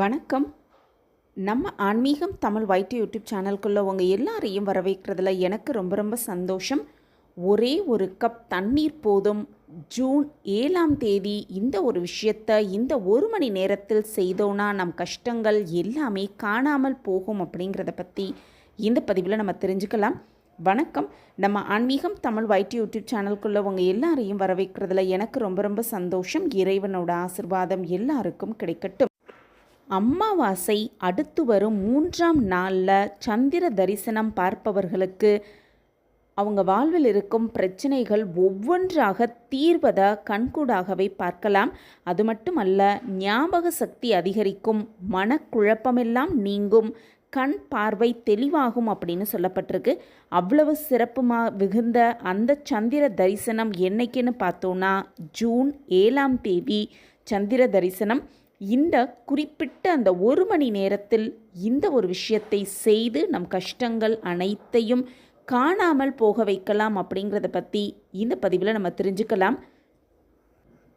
வணக்கம். நம்ம ஆன்மீகம் தமிழ் வைட்டு யூடியூப் சேனல்குள்ளே உங்கள் எல்லாரையும் வரவேற்கிறதுல எனக்கு ரொம்ப ரொம்ப சந்தோஷம். ஒரே ஒரு கப் தண்ணீர் போதும். ஜூன் ஏழாம் தேதி இந்த ஒரு விஷயத்தை இந்த ஒரு மணி நேரத்தில் செய்தோன்னா நம் கஷ்டங்கள் எல்லாமே காணாமல் போகும் அப்படிங்கிறத பற்றி இந்த பதிவில் நம்ம தெரிஞ்சுக்கலாம். வணக்கம். நம்ம ஆன்மீகம் தமிழ் வைட்டு யூடியூப் சேனல்குள்ளே உங்கள் எல்லாரையும் வரவேற்கிறதுல எனக்கு ரொம்ப ரொம்ப சந்தோஷம். இறைவனோட ஆசிர்வாதம் எல்லாருக்கும் கிடைக்கட்டும். அமாவாசை அடுத்து வரும் மூன்றாம் நாளில் சந்திர தரிசனம் பார்ப்பவர்களுக்கு அவங்க வாழ்வில் இருக்கும் பிரச்சனைகள் ஒவ்வொன்றாக தீர்வதை கண்கூடாகவே பார்க்கலாம். அது மட்டுமல்ல ஞாபக சக்தி அதிகரிக்கும் மனக்குழப்பமெல்லாம் நீங்கும் கண் பார்வை தெளிவாகும் அப்படின்னு சொல்லப்பட்டிருக்கு. அவ்வளவு சிறப்புமா மிகுந்த அந்த சந்திர தரிசனம் என்னைக்குன்னு பார்த்தோன்னா ஜூன் ஏழாம் தேதி சந்திர தரிசனம். இந்த குறிப்பிட்ட அந்த ஒரு மணி நேரத்தில் இந்த ஒரு விஷயத்தை செய்து நம் கஷ்டங்கள் அனைத்தையும் காணாமல் போக வைக்கலாம் அப்படிங்கிறத பற்றி இந்த பதிவில் நம்ம தெரிஞ்சுக்கலாம்.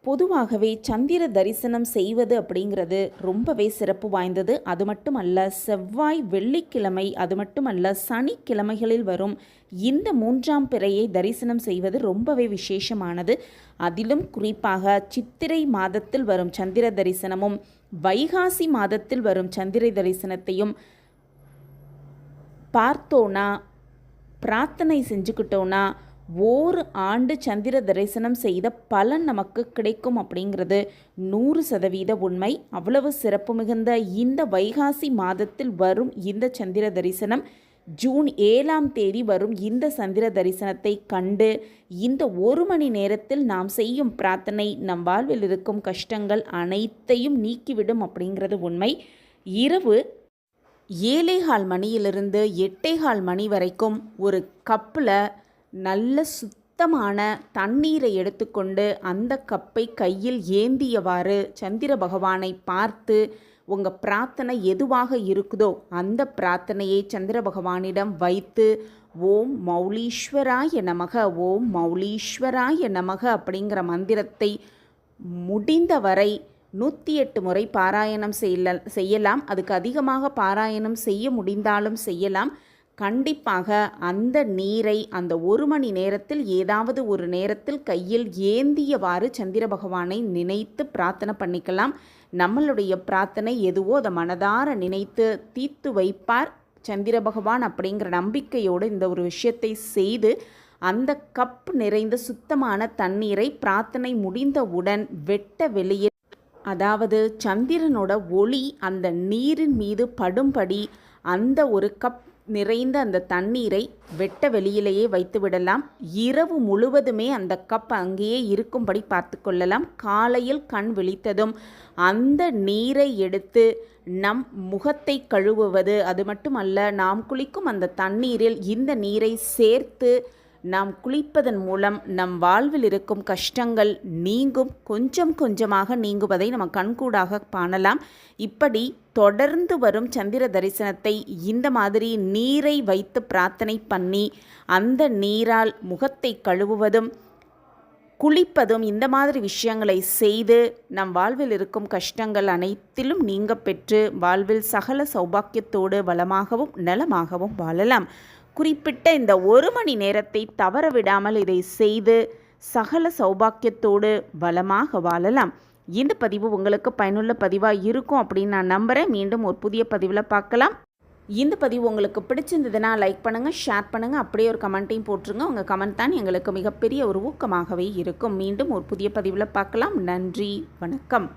பொதுவாகவே சந்திர தரிசனம் செய்வது அப்படிங்கிறது ரொம்பவே சிறப்பு வாய்ந்தது. அது மட்டுமல்ல செவ்வாய் வெள்ளிக்கிழமை அது மட்டுமல்ல சனிக்கிழமைகளில் வரும் இந்த மூன்றாம் பிறையை தரிசனம் செய்வது ரொம்பவே விசேஷமானது. அதிலும் குறிப்பாக சித்திரை மாதத்தில் வரும் சந்திர தரிசனமும் வைகாசி மாதத்தில் வரும் சந்திர தரிசனத்தையும் பார்த்தோன்னா பிரார்த்தனை செஞ்சுக்கிட்டோன்னா ஓரு ஆண்டு சந்திர தரிசனம் செய்த பலன் நமக்கு கிடைக்கும் அப்படிங்கிறது நூறு சதவீத உண்மை. அவ்வளவு சிறப்பு மிகுந்த இந்த வைகாசி மாதத்தில் வரும் இந்த சந்திர தரிசனம். ஜூன் ஏழாம் தேதி வரும் இந்த சந்திர தரிசனத்தை கண்டு இந்த ஒரு மணி நேரத்தில் நாம் செய்யும் பிரார்த்தனை நம் வாழ்வில் இருக்கும் கஷ்டங்கள் அனைத்தையும் நீக்கிவிடும் அப்படிங்கிறது உண்மை. இரவு ஏழேகால் மணியிலிருந்து எட்டேகால் மணி வரைக்கும் ஒரு கப்பில் நல்ல சுத்தமான தண்ணீரை எடுத்துக்கொண்டு அந்த கப்பை கையில் ஏந்தியவாறு சந்திர பகவானை பார்த்து உங்கள் பிரார்த்தனை எதுவாக இருக்குதோ அந்த பிரார்த்தனையை சந்திர பகவானிடம் வைத்து ஓம் மௌலீஸ்வராய நமக ஓம் மௌலீஸ்வராய நமக அப்படிங்கிற மந்திரத்தை முடிந்தவரை நூற்றி எட்டு முறை பாராயணம் செய்யல செய்யலாம். அதுக்கு அதிகமாக பாராயணம் செய்ய முடிந்தாலும் செய்யலாம். கண்டிப்பாக அந்த நீரை அந்த ஒரு மணி நேரத்தில் ஏதாவது ஒரு நேரத்தில் கையில் ஏந்தியவாறு சந்திர பகவானை நினைத்து பிரார்த்தனை பண்ணிக்கலாம். நம்மளுடைய பிரார்த்தனை எதுவோ அதை மனதார நினைத்து தீர்த்து வைப்பார். சந்திர பகவான் அப்படிங்கிற நம்பிக்கையோடு இந்த ஒரு விஷயத்தை செய்து அந்த கப் நிறைந்த சுத்தமான தண்ணீரை பிரார்த்தனை முடிந்தவுடன் வெட்ட வெளியே அதாவது சந்திரனோட ஒளி அந்த நீரின் மீது படும்படி அந்த ஒரு கப் நிறைந்த அந்த தண்ணீரை வெட்ட வெளியிலேயே வைத்து விடலாம். இரவு முழுவதுமே அந்த கப் அங்கேயே இருக்கும்படி பார்த்து கொள்ளலாம். காலையில் கண் விழித்ததும் அந்த நீரை எடுத்து நம் முகத்தை கழுவுவது அது மட்டுமல்ல நாம் குளிக்கும் அந்த தண்ணீரில் இந்த நீரை சேர்த்து நாம் குளிப்பதன் மூலம் நம் வாழ்வில் இருக்கும் கஷ்டங்கள் நீங்கும் கொஞ்சம் கொஞ்சமாக நீங்குவதை நம்ம கண்கூடாக காணலாம். இப்படி தொடர்ந்து வரும் சந்திர தரிசனத்தை இந்த மாதிரி நீரை வைத்து பிரார்த்தனை பண்ணி அந்த நீரால் முகத்தை கழுவுவதும் குளிப்பதும் இந்த மாதிரி விஷயங்களை செய்து நம் வாழ்வில் இருக்கும் கஷ்டங்கள் அனைத்திலும் நீங்க பெற்று வாழ்வில் சகல சௌபாக்கியத்தோடு வளமாகவும் நலமாகவும் வாழலாம். குறிப்பிட்ட இந்த ஒரு மணி நேரத்தை தவற விடாமல் இதை செய்து சகல சௌபாக்கியத்தோடு வளமாக வாழலாம். இந்த பதிவு உங்களுக்கு பயனுள்ள பதிவாக இருக்கும் அப்படின்னு நான் நம்புகிறேன் மீண்டும் ஒரு புதிய பதிவில் பார்க்கலாம். இந்த பதிவு உங்களுக்கு பிடிச்சிருந்ததுன்னா லைக் பண்ணுங்கள் ஷேர் பண்ணுங்கள் அப்படியே ஒரு கமெண்ட்டையும் போட்டுருங்க. உங்கள் கமெண்ட் தான் எங்களுக்கு மிகப்பெரிய ஒரு ஊக்கமாகவே இருக்கும். மீண்டும் ஒரு புதிய பதிவில் பார்க்கலாம். நன்றி வணக்கம்.